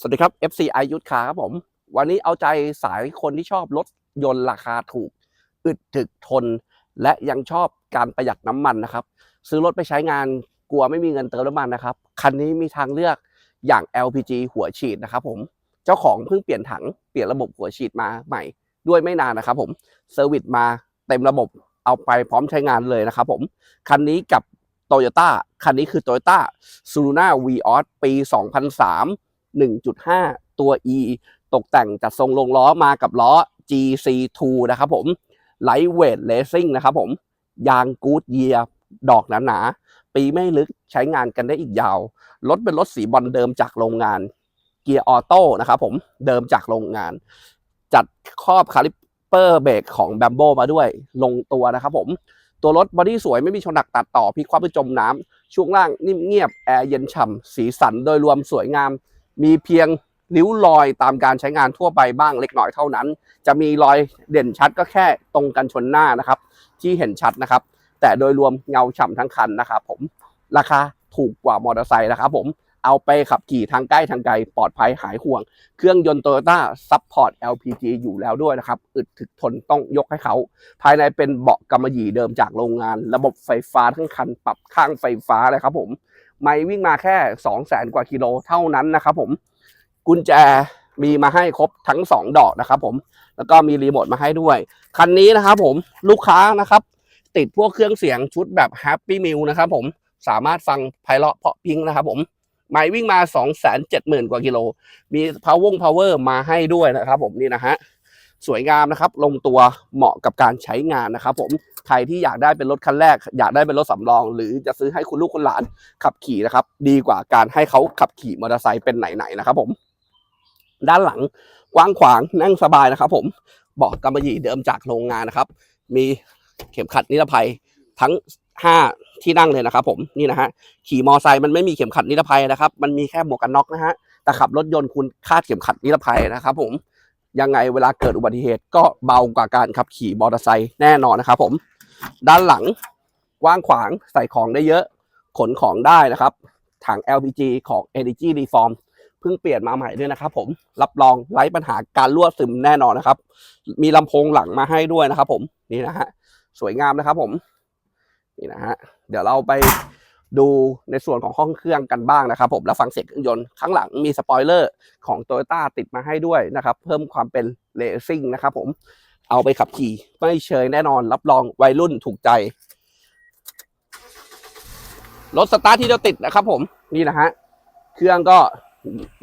สวัสดีครับ FC อายุทธคาครับผม วันนี้เอาใจสายคนที่ชอบรถยนต์ราคาถูก อึดถึกทน และยังชอบการประหยัดน้ำมันนะครับ ซื้อรถไปใช้งานกลัวไม่มีเงินเติมน้ำมันนะครับ คันนี้มีทางเลือกอย่าง LPG หัวฉีดนะครับผม เจ้าของเพิ่งเปลี่ยนถังเปลี่ยนระบบหัวฉีดมาใหม่ ด้วยไม่นานนะครับผมเซอร์วิสมาเต็มระบบเอาไปพร้อมใช้งานเลยนะครับผมคันนี้กับโตโยต้าคันนี้คือ Toyota s u l u n a v i o s ปี 2003 1.5 ตัว E ตกแต่งจัดทรงลงล้อมากับล้อ GC2 นะครับผม Lightweight Racing นะครับผม ยางกูดเยียดอกหนาๆ ปีไม่ลึกใช้งานกันได้อีกยาว รถเป็นรถสีบอลเดิมจากโรงงาน เกียร์ออโต้นะครับผมเดิมจากโรงงาน จัดครอบคาลิปเปอร์เบรกของแบมโบมาด้วยลงตัวนะครับผม ตัวรถบอดี้สวยไม่มีชนหนักตัดต่อพลิกคว่ำไปจมน้ำช่วงล่างนิ่มเงียบแอร์เย็นฉ่ำสีสันโดยรวมสวยงาม มีเพียงริ้วรอยตามการใช้งานทั่วไปบ้างเล็กน้อยเท่านั้น จะมีรอยเด่นชัดก็แค่ตรงกันชนหน้านะครับ ที่เห็นชัดนะครับ แต่โดยรวมเงาฉ่ำทั้งคันนะครับผมราคาถูกกว่ามอเตอร์ไซค์นะครับผมเอาไปขับขี่ทางใกล้ทางไกลปลอดภัยหายห่วง เครื่องยนต์โตโยต้าซัพพอร์ต LPG อยู่แล้วด้วยนะครับ อึดถึกทนต้องยกให้เขา ภายในเป็นเบาะกำมะหยี่เดิมจากโรงงาน ระบบไฟฟ้าทั้งคันปรับข้างไฟฟ้าเลยครับผม ไม่วิ่งมาแค่2 0 0แสนกว่ากิโลเท่านั้นนะครับผมกุญแจมีมาให้ครบทั้ง 2 ดอกนะครับผมแล้วก็มีรีโมทมาให้ด้วย คันนี้นะครับผมลูกค้านะครับ ติดพวกเครื่องเสียงชุดแบบ Happy Meal นะครับผมสามารถฟังไพเราะเพาะพิงนะครับผมไม่วิ่งมา 2 7 0 0 0 0 กว่ากิโล มี power power มาให้ด้วยนะครับผมนี่นะฮะ สวยงามนะครับ ลงตัวเหมาะกับการใช้งานนะครับผม ใครที่อยากได้เป็นรถคันแรก อยากได้เป็นรถสำรอง หรือจะซื้อให้คุณลูกคุณหลานขับขี่นะครับ ดีกว่าการให้เขาขับขี่มอเตอร์ไซค์เป็นไหนๆนะครับ ผม ด้านหลังกว้างขวางนั่งสบายนะครับ ผมเบาะกำมะหยี่เดิมจากโรงงานนะครับ มีเข็มขัดนิรภัยทั้ง 5 ที่นั่งเลยนะครับ ผมนี่นะฮะขี่มอไซค์มันไม่มีเข็มขัดนิรภัยนะครับ มันมีแค่หมวกกันน็อกนะฮะแต่ขับรถยนต์คุณคาดเข็มขัดนิรภัยนะครับ ผมยังไงเวลาเกิดอุบัติเหตุก็เบากว่าการขับขี่มอเตอร์ไซค์แน่นอนนะครับผม ด้านหลังกว้างขวางใส่ของได้เยอะ ขนของได้นะครับ ถัง LPG ของ Energy Reform เพิ่งเปลี่ยนมาใหม่ด้วยนะครับ ผมรับรองไร้ปัญหาการรั่วซึมแน่นอนนะครับ มีลำโพงหลังมาให้ด้วยนะครับ ผมนี่นะฮะสวยงามนะครับ ผมนี่นะฮะเดี๋ยวเราไปดูในส่วนของห้องเครื่องกันบ้างนะครับ ผมแล้วฟังเสียงเครื่องยนต์ข้างหลังมีสปอยเลอร์ของ Toyota ติดมาให้ด้วยนะครับ เพิ่มความเป็นเลซิ่งนะครับ ผม เอาไปขับขี่ ไม่เชยแน่นอนรับรองวัยรุ่นถูกใจ รถสตาร์ทที่เราติดนะครับผมนี่นะฮะเครื่องก็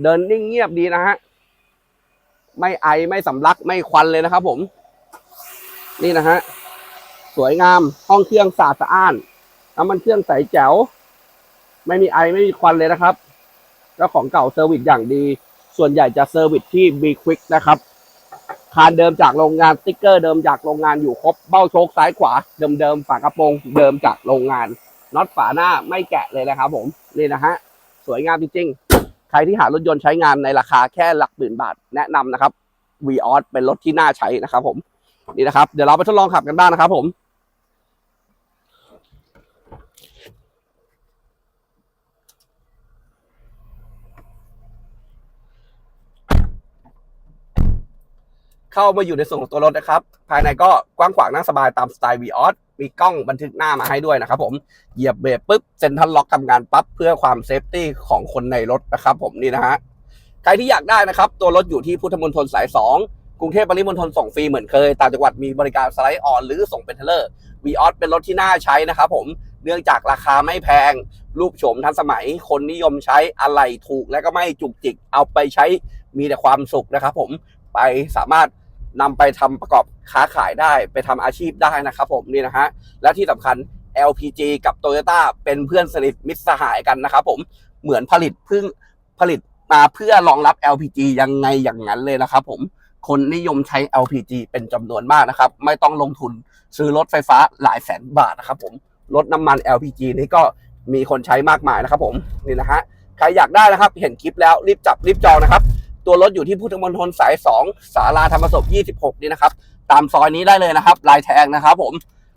เดินนิ่งเงียบดีนะฮะไม่ไอไม่สำลักไม่ควันเลยนะครับผม นี่นะฮะสวยงามห้องเครื่องสะอาดสะอ้านน้ำมันเครื่องใสแจ๋ว ไม่มีไอไม่มีควันเลยนะครับ แล้วของเก่าเซอร์วิสอย่างดี ส่วนใหญ่จะเซอร์วิสที่ B Quick นะครับ คานเดิมจากโรงงานสติ๊กเกอร์เดิมจากโรงงานอยู่ครบเบ้าโชคซ้ายขวาเดิมๆฝากระโปรงเดิมจากโรงงานน็อตฝาหน้าไม่แกะเลยนะครับผมนี่นะฮะสวยงามจริงๆ ใครที่หารถยนต์ใช้งานในราคาแค่หลักหมื่นบาทแนะนำนะครับ v ีออสเป็นรถที่น่าใช้นะครับผมนี่นะครับเดี๋ยวเราไปทดลองขับกันบ้างนะครับผม เข้ามาอยู่ในส่วนของตัวรถนะครับ ภายในก็กว้างขวางนั่งสบายตามสไตล์ v ีออสมีกล้องบันทึกหน้ามาให้ด้วยนะครับผมเหยียบเบรกปุ๊บเซ็นทรัลล็อกทำงานปั๊บเพื่อความเซฟตี้ของคนในรถนะครับผมนี่นะฮะใครที่อยากได้นะครับ ตัวรถอยู่ที่พุทธมณฑลสาย 2 กรุงเทพปริมณฑลส่งฟรีเหมือนเคย ต่างจังหวัดมีบริการสไลด์ออนหรือส่งเป็นเทเลอร์วีออสเป็นรถที่น่าใช้นะครับผมเนื่องจากราคาไม่แพง รูปโฉมทันสมัย คนนิยมใช้อะไรถูกและก็ไม่จุกจิกเอาไปใช้มีแต่ความสุขนะครับผมไปสามารถ นำไปทำประกอบค้าขายได้ไปทำอาชีพได้นะครับผมนี่นะฮะและที่สำคัญ LPG กับ Toyota เป็นเพื่อนสนิทมิตรสหายกันนะครับผมเหมือนผลิตเพิ่งผลิตมาเพื่อรองรับ LPG ยังไงอย่างนั้นเลยนะครับผมคนนิยมใช้ LPG เป็นจำนวนมากนะครับ ไม่ต้องลงทุนซื้อรถไฟฟ้าหลายแสนบาทนะครับผมรถน้ำมัน LPG นี่ก็มีคนใช้มากมายนะครับผมนี่นะฮะใครอยากได้นะครับ เห็นคลิปแล้วรีบจับรีบจองนะครับ ตัวรถอยู่ที่พุทธมณฑลสาย 2 สาราธรรมศพ 26 นี่นะครับ ตามซอยนี้ได้เลยนะครับ ลายแทงนะครับผม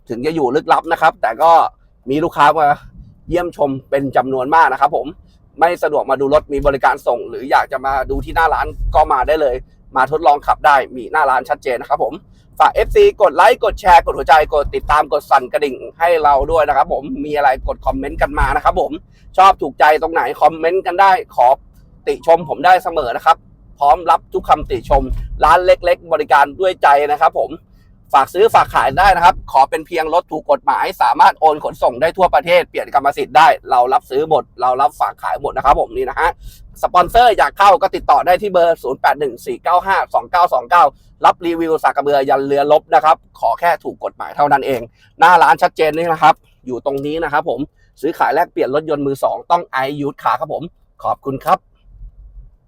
ถึงจะอยู่ลึกลับนะครับ แต่ก็มีลูกค้ามาเยี่ยมชมเป็นจำนวนมากนะครับ ผมไม่สะดวกมาดูรถมีบริการส่ง หรืออยากจะมาดูที่หน้าร้านก็มาได้เลย มาทดลองขับได้มีหน้าร้านชัดเจนนะครับ ผมฝาก FC กดไลค์กดแชร์กดหัวใจกดติดตามกดสั่นกระดิ่งให้เราด้วยนะครับ ผมมีอะไรกดคอมเมนต์กันมานะครับ ผมชอบถูกใจตรงไหนคอมเมนต์กันได้ขอติชมผมได้เสมอนะครับ พร้อมรับทุกคำติชม ร้านเล็ก ๆ บริการด้วยใจนะครับ ผมฝากซื้อฝากขายได้นะครับ ขอเป็นเพียงรถถูกกฎหมาย สามารถโอนขนส่งได้ทั่วประเทศ เปลี่ยนกรรมสิทธิ์ได้ เรารับซื้อหมด เรารับฝากขายหมดนะครับผมนี่นะฮะ สปอนเซอร์อยากเข้าก็ติดต่อได้ที่เบอร์ 0814952929 รับรีวิวสากกระเบือยันเรือลบนะครับ ขอแค่ถูกกฎหมายเท่านั้นเอง หน้าร้านชัดเจนนี่นะครับ อยู่ตรงนี้นะครับผม ซื้อขายแลกเปลี่ยนรถยนต์มือสองต้องไอยูดขาครับผม ขอบคุณครับ